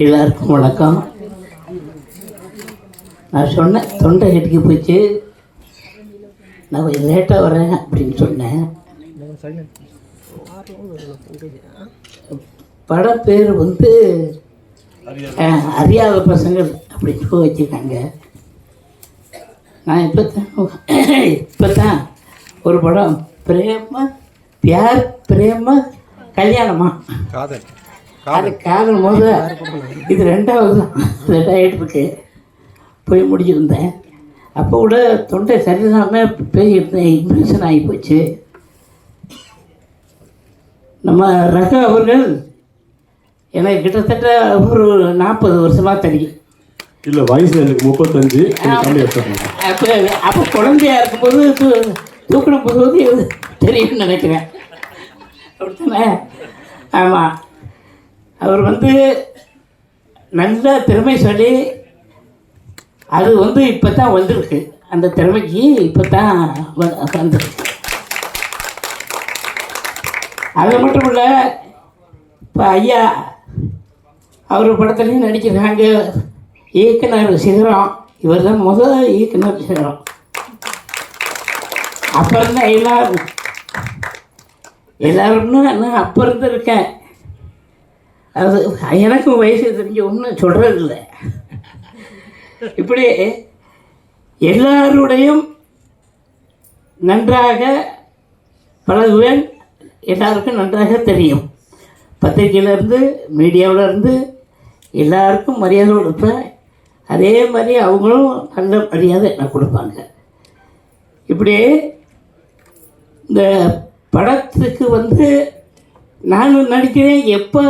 எல்லாருக்கும் வணக்கம். நான் சொன்னேன் தொண்டை கட்டிக்கு போச்சு நான் கொஞ்சம் லேட்டாக வரேன் அப்படின்னு சொன்னேன். பட பேர் வந்து அறியாத பசங்கள் அப்படின்னு வச்சுருக்காங்க. நான் இப்போ தான் இப்போ தான் ஒரு படம் பிரேம பியார் பிரேம கல்யாணமா? காதல். அது காதல் போது இது ரெண்டாவது இருக்கு போய் முடிச்சிருந்தேன் அப்போ கூட தொண்டை சரியில்லாமல் பேசியிருந்தேன் இன்ஃபெக்ஷன் ஆகி போச்சு. நம்ம ரக அவர்கள் எனக்கு கிட்டத்தட்ட ஒரு நாற்பது வருஷமாக தெரியும். இல்ல வயசு எனக்கு முப்பத்தஞ்சு. அப்போ அப்போ குழந்தையா இருக்கும்போது தூ- தூக்கணும் போது தெரியும்னு நினைக்கிறேன். அப்படித்தானே? ஆமாம் அவர் வந்து நல்ல திறமை சொல்லி அது வந்து இப்போ தான் வந்திருக்கு. அந்த திறமைக்கு இப்போ தான் வந்திருக்கு. அது மட்டும் இல்லை இப்போ ஐயா அவர் படத்துலேயும் நடிக்கிறாங்க. இயக்குனர் சிகரம் இவர் தான் முதல் இயக்குனர் சிகரம் அப்போ இருந்தால் எல்லாரும் எல்லாரும்னு நான் அப்போ இருந்து இருக்கேன் அது எனக்கும் வயசு தெரிஞ்ச ஒன்றும் சொல்கிறதில்ல இப்படி எல்லாருடையும் நன்றாக பழகுவேன். எல்லாருக்கும் நன்றாக தெரியும். பத்திரிக்கையிலேருந்து மீடியாவிலேருந்து எல்லாருக்கும் மரியாதை கொடுப்பேன் அதே மாதிரி அவங்களும் நல்ல மரியாதை எனக்கு கொடுப்பாங்க. இப்படி இந்த படத்துக்கு வந்து நான் நினைக்கிறேன் எப்போ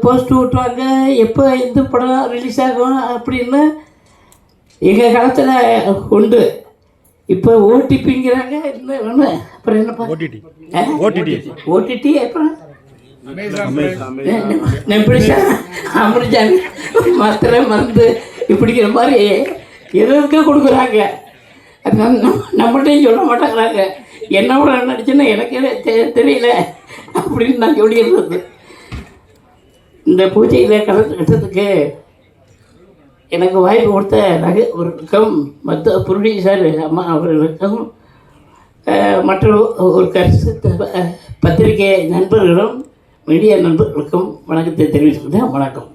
போஸ்ட் விட்டுவாங்க எப்போ இந்த படம் ரிலீஸ் ஆகும் அப்படின்னு எங்கள் காலத்தில் உண்டு. இப்போ ஓடிபிங்கிறாங்க இன்னும் ஒன்று அப்புறம் என்னப்பா? ஓடிடி? ஓடிடி ஓடிடி அப்புறம்? அமிர்ஜான் மாத்திரை மருந்து இப்படிங்கிற மாதிரி எதுக்கு கொடுக்குறாங்க. அது நம்ம- நம்ம- நம்மகிட்டையும் சொல்ல மாட்டேங்கிறாங்க என்னோட நடிச்சுன்னா எனக்கே தெரியல. அப்படின்னு நான் சொல்லிடுறது. இந்த பூஜையில் கலந்துக்கிட்டதுக்கு எனக்கு வாய்ப்பு கொடுத்த நகைவருக்கும் மற்ற ப்ரொடியூசர் அம்மா அவர்களுக்கும் மற்ற ஒரு கருத்து பத்திரிகை நண்பர்களும் மீடியா நண்பர்களுக்கும் வணக்கத்தை தெரிவிச்சுக்கிறேன் வணக்கம்.